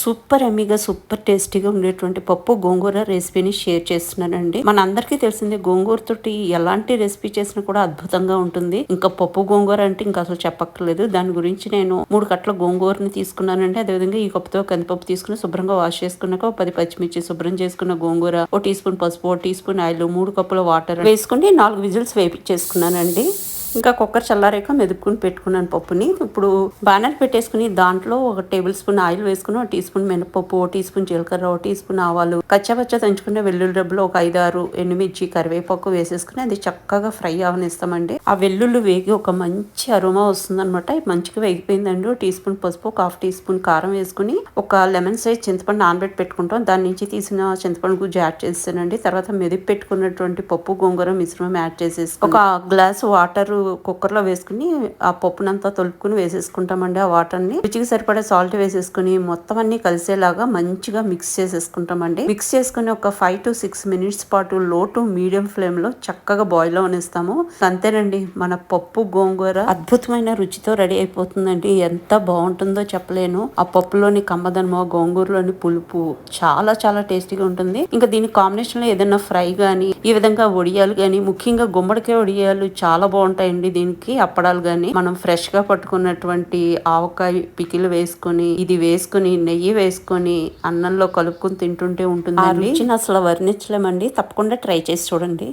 Super ఎమ్మిగా super టేస్టీగా ఉండేటువంటి పప్పు గోంగూర రెసిపీని షేర్ చేస్తున్నానండి. మన అందరికీ తెలిసింది గోంగూర తోటి ఎలాంటి రెసిపీ చేసినా కూడా అద్భుతంగా ఉంటుంది. ఇంకా పప్పు గోంగూర అంటే ఇంకా అసలు చెప్పక్కర్లేదు. దాని గురించి నేను మూడు కట్ల గోంగూరని తీసుకున్నానండి. అదేవిధంగా ఈ కప్పుతో కందిపప్పు తీసుకుని శుభ్రంగా వాష్ చేసుకున్నాక ఒక పది పచ్చిమిర్చి శుభ్రం చేసుకున్న గోంగూర ఓ టీ స్పూన్ పసుపు ఓ టీ స్పూన్ ఆయిల్ మూడు కప్పుల వాటర్ వేసుకుని నాలుగు విజిల్స్ వేపించేసుకున్నానండి. ఇంకా కుక్కర్ చల్లారాక మెదుపుకుని పెట్టుకున్నాను పప్పుని. ఇప్పుడు బ్యానర్ పెట్టేసుకుని దాంట్లో ఒక టేబుల్ స్పూన్ ఆయిల్ వేసుకుని ఒక టీ స్పూన్ మినపప్పు ఒక టీ స్పూన్ జీలకర్ర ఒక టీ స్పూన్ ఆవాలు కచ్చపచ్చ దంచుకునే వెల్లుల్లి డబ్బులు ఒక ఐదు ఆరు ఎండుమిర్చి కరివేపాకు వేసేసుకుని అది చక్కగా ఫ్రై అవనిస్తామండి. ఆ వెల్లుల్లి వేగి ఒక మంచి అరుమా వస్తుంది అనమాట మంచిగా వేగిపోయిందండి. టీ స్పూన్ పసుపు ఒక హాఫ్ టీ స్పూన్ కారం వేసుకుని ఒక లెమన్ సైజ్ చింతపండు నానబెట్టి పెట్టుకుంటాం. దాని నుంచి తీసిన చింతపండు గుజ్జు యాడ్ చేస్తానండి. తర్వాత మెదిపి పెట్టుకున్నటువంటి పప్పు గోంగూర మిశ్రమం యాడ్ చేసేసి ఒక గ్లాస్ వాటర్ కుక్కర్లో వేసుకుని ఆ పప్పునంతా తొలుపుకుని వేసేసుకుంటామండి. ఆ వాటర్ని రుచికి సరిపడే సాల్ట్ వేసేసుకుని మొత్తం అన్ని కలిసేలాగా మంచిగా మిక్స్ చేసేసుకుంటామండి. మిక్స్ చేసుకుని ఒక ఫైవ్ టు సిక్స్ మినిట్స్ పాటు లో టు మీడియం ఫ్లేమ్లో చక్కగా బాయిల్ అవనిస్తాము. అంతేనండి మన పప్పు గోంగూర అద్భుతమైన రుచితో రెడీ అయిపోతుందండి. ఎంత బాగుంటుందో చెప్పలేను. ఆ పప్పులోని కమ్మదనమో గోంగూరలోని పులుపు చాలా చాలా టేస్టీగా ఉంటుంది. ఇంకా దీని కాంబినేషన్లో ఏదైనా ఫ్రై గానీ ఈ విధంగా వడియాలు గానీ ముఖ్యంగా గుమ్మడికాయ వడియాలు చాలా బాగుంటాయి బాగుంటాయండి దీనికి అప్పడాలు కానీ మనం ఫ్రెష్గా పట్టుకున్నటువంటి ఆవకాయ పికిలు వేసుకొని ఇది వేసుకొని నెయ్యి వేసుకొని అన్నంలో కలుపుకొని తింటుంటే ఉంటుంది అసలు వర్ణించలేమండి. తప్పకుండా ట్రై చేసి చూడండి.